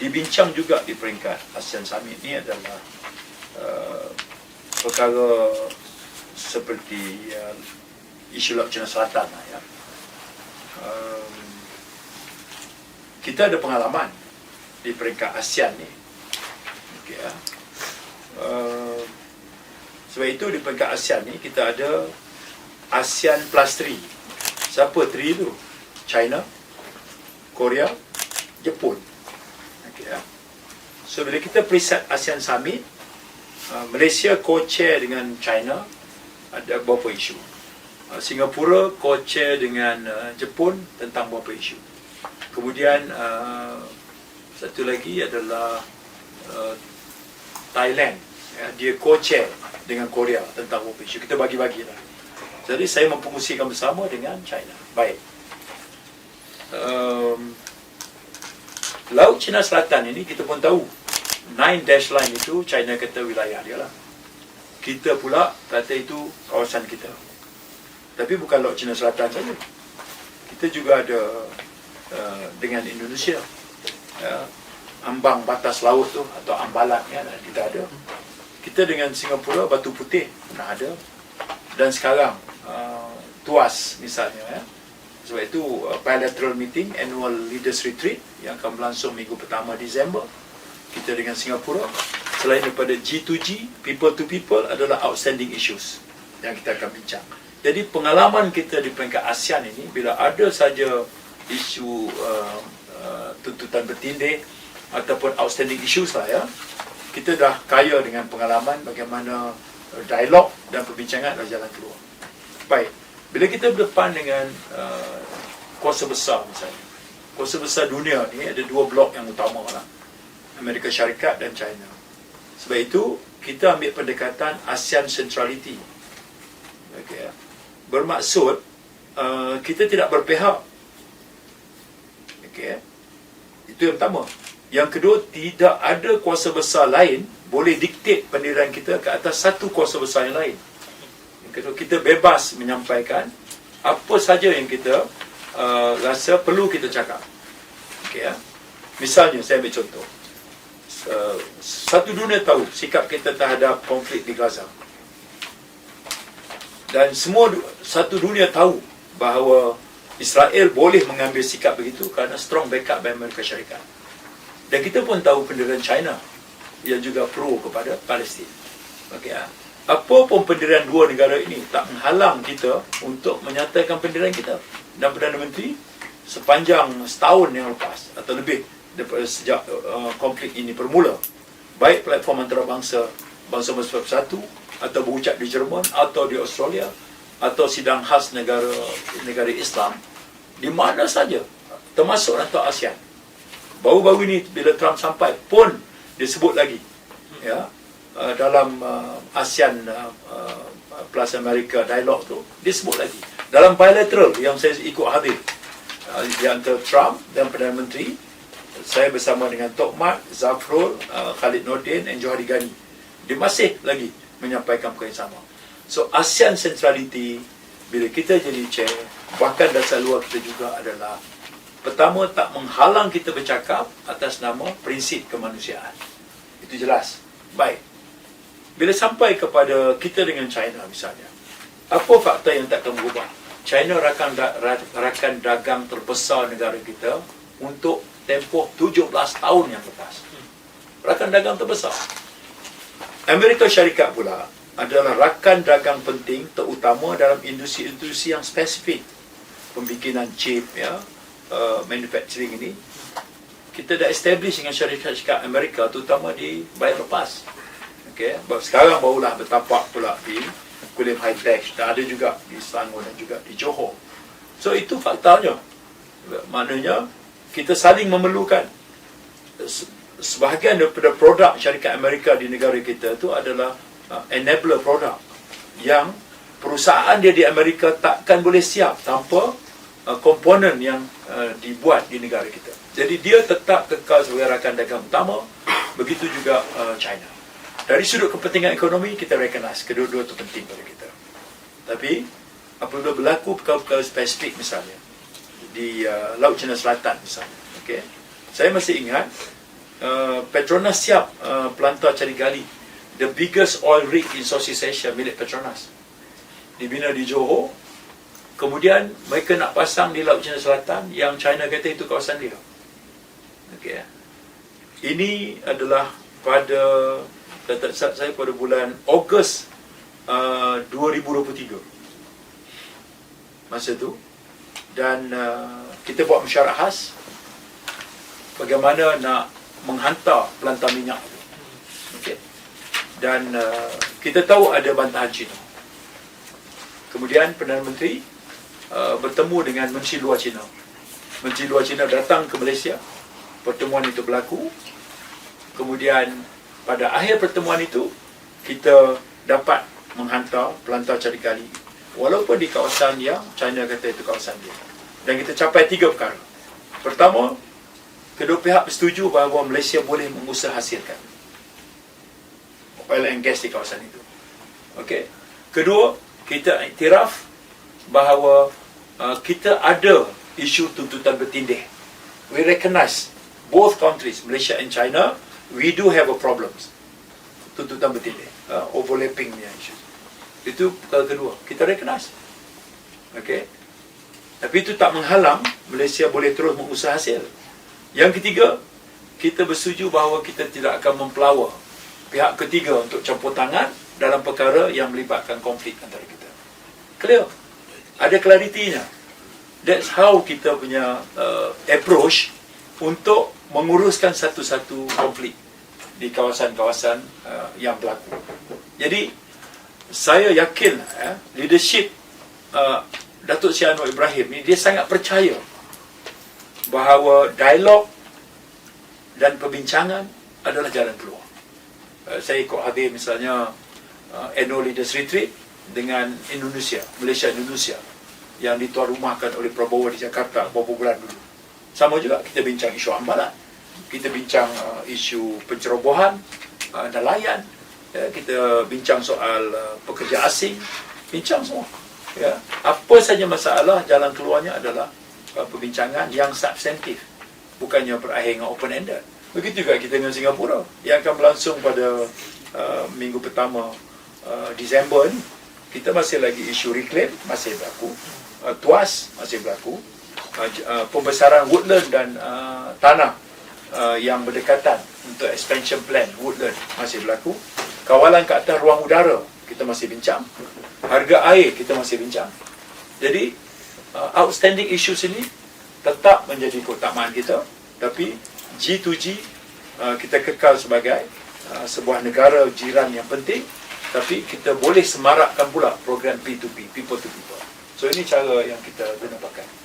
dibincang juga di peringkat ASEAN Summit ni adalah uh, perkara seperti uh, isu Laut Cina Selatan lah ya. Um, kita ada pengalaman di peringkat ASEAN ni. Okay, ya. Uh, sebab itu di peringkat ASEAN ni kita ada ASEAN Plus 3. Siapa 3 tu? China, Korea, Jepun. So bila kita preset ASEAN Summit, uh, Malaysia co-chair dengan China ada beberapa isu. Uh, Singapura co-chair dengan uh, Jepun tentang beberapa isu. Kemudian satu lagi adalah Thailand. Ya, dia co-chair dengan Korea tentang beberapa isu. Kita bagi-bagilah. Jadi saya mempengusikan bersama dengan China. Baik. Um, Laut Cina Selatan ini kita pun tahu Nine dash line itu China kata wilayah dia lah. Kita pula kata itu kawasan kita. Tapi bukan Laut Cina Selatan saja. Kita juga ada uh, dengan Indonesia. Ya, Ambang batas laut tu Atau ambalan kan kita ada. Kita dengan Singapura Batu Putih pernah ada. Dan sekarang uh, Tuas misalnya ya sebab itu uh, bilateral meeting annual leaders retreat yang akan berlangsung minggu pertama Disember kita dengan Singapura. Selain daripada G2G people to people adalah outstanding issues yang kita akan bincang. Jadi pengalaman kita di peringkat ASEAN ini bila ada saja isu uh, uh, tuntutan bertindih ataupun outstanding issues lah ya kita dah kaya dengan pengalaman bagaimana uh, dialog dan perbincangan adalah jalan keluar. Baik bila kita berdepan dengan uh, kuasa besar misalnya, kuasa besar dunia ni ada dua blok yang utama lah. Amerika Syarikat dan China. Sebab itu, kita ambil pendekatan ASEAN Centrality. Okay. Bermaksud, uh, kita tidak berpihak. Okay. Itu yang pertama. Yang kedua, tidak ada kuasa besar lain boleh diktit pendirian kita ke atas satu kuasa besar yang lain kita bebas menyampaikan apa saja yang kita uh, rasa perlu kita cakap. Okay, ya. Misalnya, saya ambil contoh. Uh, satu dunia tahu sikap kita terhadap konflik di Gaza. Dan semua satu dunia tahu bahawa Israel boleh mengambil sikap begitu kerana strong backup dari Amerika Syarikat. Dan kita pun tahu pendirian China yang juga pro kepada Palestin. Okay, ya apa pun pendirian dua negara ini tak menghalang kita untuk menyatakan pendirian kita dan Perdana Menteri sepanjang setahun yang lepas atau lebih daripada sejak uh, konflik ini bermula. Baik platform antarabangsa bangsa-bangsa bersatu atau berucap di Jerman atau di Australia atau sidang khas negara negara Islam di mana saja termasuk atau ASEAN. Baru-baru ini bila Trump sampai pun disebut lagi ya Uh, dalam uh, ASEAN uh, uh, plus Amerika dialog tu disebut lagi. Dalam bilateral yang saya ikut hadir uh, di antara Trump dan Perdana Menteri saya bersama dengan Tok Mat, Zafrul, uh, Khalid Nordin dan Johari Ghani dia masih lagi menyampaikan perkara yang sama. So ASEAN centrality bila kita jadi chair bahkan dasar luar kita juga adalah pertama tak menghalang kita bercakap atas nama prinsip kemanusiaan. Itu jelas. Baik bila sampai kepada kita dengan China misalnya, apa fakta yang tak akan berubah? China rakan, rakan dagang terbesar negara kita untuk tempoh 17 tahun yang lepas. Rakan dagang terbesar. Amerika Syarikat pula adalah rakan dagang penting terutama dalam industri-industri yang spesifik. Pembikinan chip, ya, uh, manufacturing ini. Kita dah establish dengan syarikat-syarikat Amerika terutama di bayar lepas. Okay. Sekarang barulah bertapak pula di Kulim High Tech ada juga di Selangor dan juga di Johor. So itu faktanya. Maknanya kita saling memerlukan sebahagian daripada produk syarikat Amerika di negara kita itu adalah uh, enabler produk yang perusahaan dia di Amerika takkan boleh siap tanpa uh, komponen yang uh, dibuat di negara kita. Jadi dia tetap kekal sebagai rakan dagang utama, begitu juga uh, China. Dari sudut kepentingan ekonomi, kita recognize kedua-dua itu penting pada kita. Tapi, apabila berlaku perkara-perkara spesifik misalnya, di uh, Laut Cina Selatan misalnya, okay, saya masih ingat, uh, Petronas siap uh, pelantar cari gali the biggest oil rig in Southeast Asia milik Petronas dibina di Johor kemudian mereka nak pasang di Laut Cina Selatan yang China kata itu kawasan dia okay. ini adalah pada data saya pada bulan Ogos uh, 2023 masa tu dan uh, kita buat mesyuarat khas bagaimana nak menghantar pelantar minyak itu. Okay. Dan uh, kita tahu ada bantahan Cina. Kemudian Perdana Menteri uh, bertemu dengan Menteri Luar Cina. Menteri Luar Cina datang ke Malaysia. Pertemuan itu berlaku. Kemudian pada akhir pertemuan itu kita dapat menghantar pelantar cari gali walaupun di kawasan yang China kata itu kawasan dia. Dan kita capai tiga perkara. Pertama, kedua pihak bersetuju bahawa Malaysia boleh mengusaha hasilkan oil and gas di kawasan itu. Okey. Kedua, kita iktiraf bahawa uh, kita ada isu tuntutan bertindih. We recognize both countries, Malaysia and China, we do have a problems. Tuntutan bertindih, uh, overlapping isu. Itu perkara kedua. Kita recognize. Okey. Tapi itu tak menghalang Malaysia boleh terus mengusaha hasil. Yang ketiga, kita bersetuju bahawa kita tidak akan mempelawa pihak ketiga untuk campur tangan dalam perkara yang melibatkan konflik antara kita. Clear? Ada claritinya. That's how kita punya uh, approach untuk menguruskan satu-satu konflik di kawasan-kawasan uh, yang berlaku. Jadi, saya yakin eh, leadership uh, Datuk Seri Anwar Ibrahim ni dia sangat percaya bahawa dialog dan perbincangan adalah jalan keluar. Uh, saya ikut hadir misalnya uh, annual leaders retreat dengan Indonesia, Malaysia Indonesia yang dituan rumahkan oleh Prabowo di Jakarta beberapa bulan dulu. Sama juga kita bincang isu ambalan, kita bincang uh, isu pencerobohan, uh, nelayan, ya, kita bincang soal uh, pekerja asing, bincang semua. Ya, apa saja masalah jalan keluarnya adalah uh, perbincangan yang substantif, bukannya berakhir dengan open ended. Begitu juga kita dengan Singapura yang akan berlangsung pada uh, minggu pertama uh, Disember ni. Kita masih lagi isu reclaim masih berlaku, uh, tuas masih berlaku, uh, pembesaran woodland dan uh, tanah uh, yang berdekatan untuk expansion plan woodland masih berlaku. Kawalan ke atas ruang udara kita masih bincang. Harga air kita masih bincang. Jadi uh, outstanding issues ini tetap menjadi keutamaan kita. Tapi G2G uh, kita kekal sebagai uh, sebuah negara jiran yang penting. Tapi kita boleh semarakkan pula program P2P people to people. So ini cara yang kita guna pakai